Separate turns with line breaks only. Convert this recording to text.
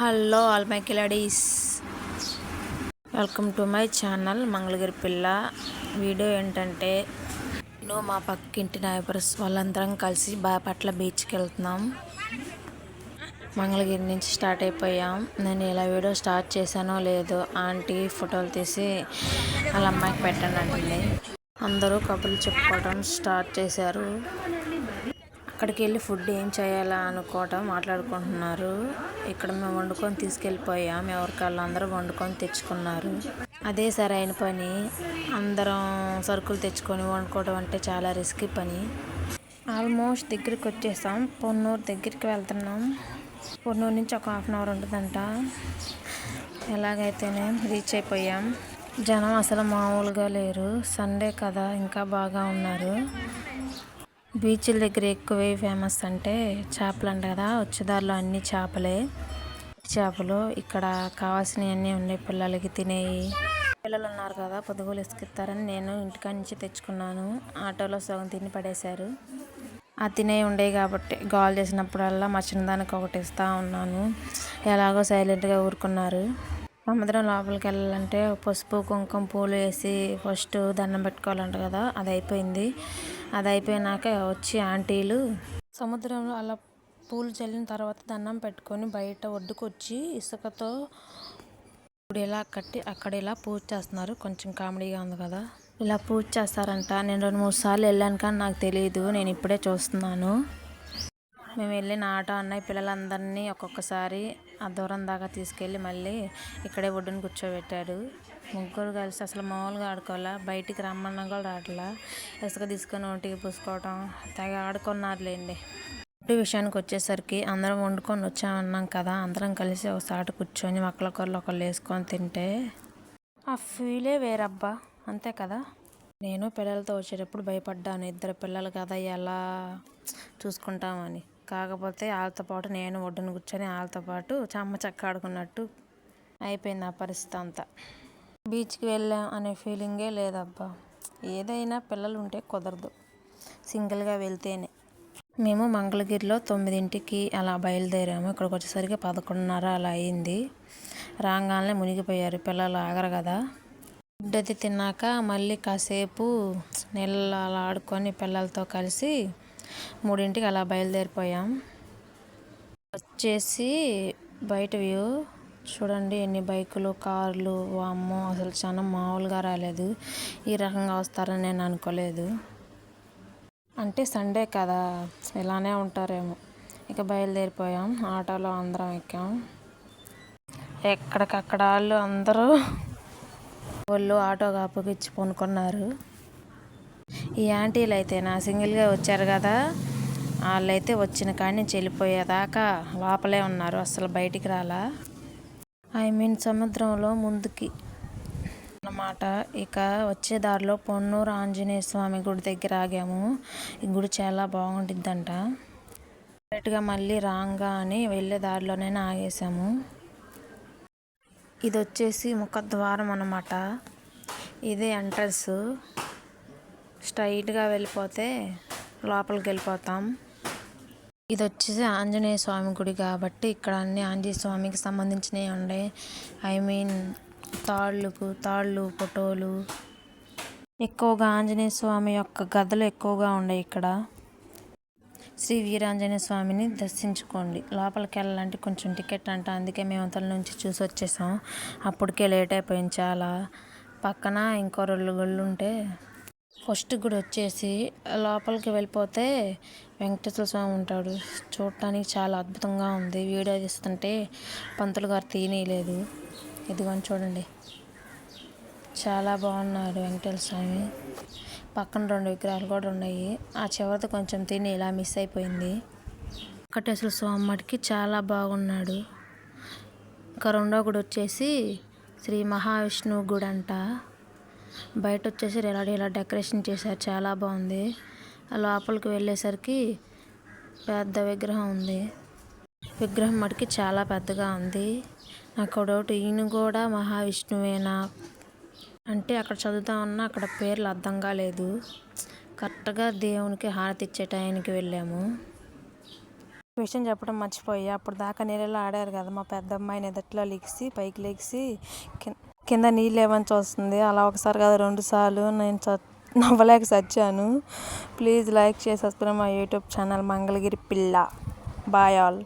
Hello all my కిలాడీస్. Welcome to my channel Mangalagiri Pilla. Video ఏంటంటే నేను మా పక్కింటి నైబర్స్ వాళ్ళందరం కలిసి బాపట్ల బీచ్కి వెళ్తున్నాం. మంగళగిరి నుంచి స్టార్ట్ అయిపోయాం. నేను ఇలా వీడియో స్టార్ట్ చేశానో లేదో ఆంటీ ఫోటోలు తీసి వాళ్ళ అమ్మాయికి పెట్టానండి అందరూ కబుర్లు చెప్పుకోవడం స్టార్ట్ చేశారు. అక్కడికి వెళ్ళి ఫుడ్ ఏం చేయాలా అనుకోవటం మాట్లాడుకుంటున్నారు. ఇక్కడ మేము వండుకొని తీసుకెళ్ళిపోయాం. ఎవరికాళ్ళు అందరూ వండుకొని తెచ్చుకున్నారు. అదే సరైన పని. అందరం సరుకులు తెచ్చుకొని వండుకోవడం అంటే చాలా రిస్కీ పని. ఆల్మోస్ట్ దగ్గరికి వచ్చేసాం. పొన్నూరు దగ్గరికి వెళ్తున్నాం. పొన్నూరు నుంచి ఒక హాఫ్ అన్ అవర్ ఉంటుందంట. ఎలాగైతేనే రీచ్ అయిపోయాం. జనం అసలు మామూలుగా లేరు. సండే కదా ఇంకా బాగా ఉన్నారు. బీచ్ల దగ్గర ఎక్కువ ఫేమస్ అంటే చేపలు అంట కదా వచ్చేదారిలో అన్ని చేపలే. చేపలు ఇక్కడ కావాల్సినవన్నీ ఉన్నాయి పిల్లలకి తినేవి పిల్లలు ఉన్నారు కదా పొదుగులు ఇసుకిస్తారని నేను ఇంటికాడ నుంచి తెచ్చుకున్నాను. ఆటోలో సగం తిని పడేశారు. ఆ తినేవి ఉండేవి కాబట్టి గాల్ చేసినప్పుడల్లా మా చిన్నదానికి ఒకటి ఇస్తూ ఉన్నాను. ఎలాగో సైలెంట్గా ఊరుకున్నారు. సముద్రం లోపలికి వెళ్ళాలంటే పసుపు కుంకుమ పూలు వేసి ఫస్ట్ దండం పెట్టుకోవాలంట కదా అది అయిపోయింది. అది అయిపోయినాక వచ్చి ఆంటీలు సముద్రంలో అలా పూలు చల్లిన తర్వాత దండం పెట్టుకొని బయట ఒడ్డుకు వచ్చి ఇసుకతో ఇప్పుడు ఇలా కట్టి అక్కడ ఇలా పూజ చేస్తున్నారు. కొంచెం కామెడీగా ఉంది కదా. ఇలా పూజ చేస్తారంట. నేను రెండు మూడు సార్లు వెళ్ళాను కానీ నాకు తెలియదు నేను ఇప్పుడే చూస్తున్నాను. మేము వెళ్ళిన ఆటో అన్నయ్య పిల్లలందరినీ ఒక్కొక్కసారి ఆ దూరం దాకా తీసుకెళ్ళి మళ్ళీ ఇక్కడే ఒడ్డున కూర్చోబెట్టాడు. ముగ్గురు కలిసి అసలు మామూలుగా ఆడుకోవాలా? బయటికి రమ్మన్నా కూడా రావట్లా? ఇసుక తీసుకొని ఒంటికి పూసుకోవటం తెగ ఆడుకున్నారులేండి. ఇంటి విషయానికి వచ్చేసరికి అందరం వండుకొని వచ్చామన్నాం కదా అందరం కలిసి ఒకసాట కూర్చొని ఒకళ్ళొకళ్ళు ఒకళ్ళు వేసుకొని తింటే ఆ ఫీలే వేరబ్బా అంతే కదా? నేను పిల్లలతో వచ్చేటప్పుడు భయపడ్డాను ఇద్దరు పిల్లలు కదా ఎలా చూసుకుంటామని. కాకపోతే వాళ్ళతో పాటు నేను ఒడ్డున కూర్చొని వాళ్ళతో పాటు చమ్మ చెక్క ఆడుకున్నట్టు అయిపోయింది ఆ పరిస్థితి అంతా. బీచ్కి వెళ్ళాం అనే ఫీలింగే లేదబ్బా. ఏదైనా పిల్లలు ఉంటే కుదరదు. సింగిల్గా వెళ్తేనే. మేము మంగళగిరిలో తొమ్మిదింటికి అలా బయలుదేరాము. ఇక్కడికి వచ్చేసరికి పదకొండున్నర అలా అయింది. రాగానే మునిగిపోయారు. పిల్లలు ఆగరు కదా. ఫుడ్ అది తిన్నాక మళ్ళీ కాసేపు నీళ్ళలో అలా ఆడుకొని పిల్లలతో కలిసి మూడింటికి అలా బయలుదేరిపోయాం. వచ్చేసి బయట వ్యూ. చూడండి ఎన్ని బైకులు కార్లు. వామ్మో అసలు చాలా మామూలుగా రాలేదు. ఈ రకంగా వస్తారని నేను అనుకోలేదు. అంటే సండే కదా ఇలానే ఉంటారేమో. ఇక బయలుదేరిపోయాం ఆటోలో అందరం ఎక్కాం. ఎక్కడికక్కడ వాళ్ళు అందరూ వాళ్ళు ఆటో అప్పగిచ్చి కొనుక్కున్నారు ఈ ఆంటీలు అయితే నా సింగిల్గా వచ్చారు కదా? వాళ్ళైతే వచ్చిన కాడి నుంచి వెళ్ళిపోయేదాకా లోపలే ఉన్నారు. అసలు బయటికి రాలా. ఐ మీన్ సముద్రంలో ముందుకి అన్నమాట. ఇక వచ్చే దారిలో పొన్నూరు ఆంజనేయ స్వామి గుడి దగ్గర ఆగాము. ఈ గుడి చాలా బాగుంటుందంట డైరెక్ట్గా మళ్ళీ రాంగా అని వెళ్ళే దారిలోనే ఆగేసాము. ఇది వచ్చేసి ముఖద్వారం అన్నమాట. ఇదే ఎంట్రన్స్. స్ట్రైట్గా వెళ్ళిపోతే లోపలికి వెళ్ళిపోతాం. ఇది వచ్చేసి ఆంజనేయ స్వామి గుడి కాబట్టి ఇక్కడ అన్ని ఆంజనేయ స్వామికి సంబంధించినవి ఉండే. ఐ మీన్ తాళ్ళుకు తాళ్ళు ఫోటోలు. ఎక్కువగా ఆంజనేయ స్వామి యొక్క గదలు ఎక్కువగా ఉన్నాయి ఇక్కడ. శ్రీ వీరాంజనేయ స్వామిని దర్శించుకోండి. లోపలికి వెళ్ళాలంటే కొంచెం టికెట్ అంట అందుకే మేము అంతల నుంచి చూసి వచ్చేసాం. అప్పటికే లేట్ అయిపోయింది చాలా. పక్కన ఇంకో రెండు గుళ్ళు ఉంటే ఫస్ట్ గుడి వచ్చేసి లోపలికి వెళ్ళిపోతే వెంకటేశ్వర స్వామి ఉంటాడు. చూడటానికి చాలా అద్భుతంగా ఉంది. వీడియో తీస్తుంటే పంతులు గారు తీయలేదు ఇదిగోని చూడండి. చాలా బాగున్నాడు వెంకటేశ్వర స్వామి. పక్కన రెండు విగ్రహాలు కూడా ఉన్నాయి. ఆ చివరిది కొంచెం తిని ఇలా మిస్ అయిపోయింది. వెంకటేశ్వర స్వామి మటుకి చాలా బాగున్నాడు. ఇంకా రెండో గుడి వచ్చేసి శ్రీ మహావిష్ణువు గుడి అంట బయట వచ్చేసి ఇలా ఇలా డెకరేషన్ చేశారు. చాలా బాగుంది. లోపలికి వెళ్ళేసరికి పెద్ద విగ్రహం ఉంది. విగ్రహం మటుకి చాలా పెద్దగా ఉంది. నాకు డౌట్ ఈయన కూడా మహావిష్ణువేనా? అంటే అక్కడ చదువుతా ఉన్నా అక్కడ పేర్లు అర్థం కాలేదు కరెక్ట్గా దేవునికి హారతి ఇచ్చే టైంకి వెళ్ళాము. విషయం చెప్పడం మర్చిపోయి. అప్పుడు దాకా నీళ్ళలో ఆడారు కదా మా పెద్ద అమ్మాయిని ఎదట్లో లెగిసి పైకి లెగిసి కింద కింద నీళ్ళు ఏమని చూస్తుంది అలా ఒకసారి కాదు రెండు సార్లు నేను చ నవ్వలేక చచ్చాను. ప్లీజ్ లైక్ చేసి మా YouTube channel Mangalagiri Pilla. Bye all.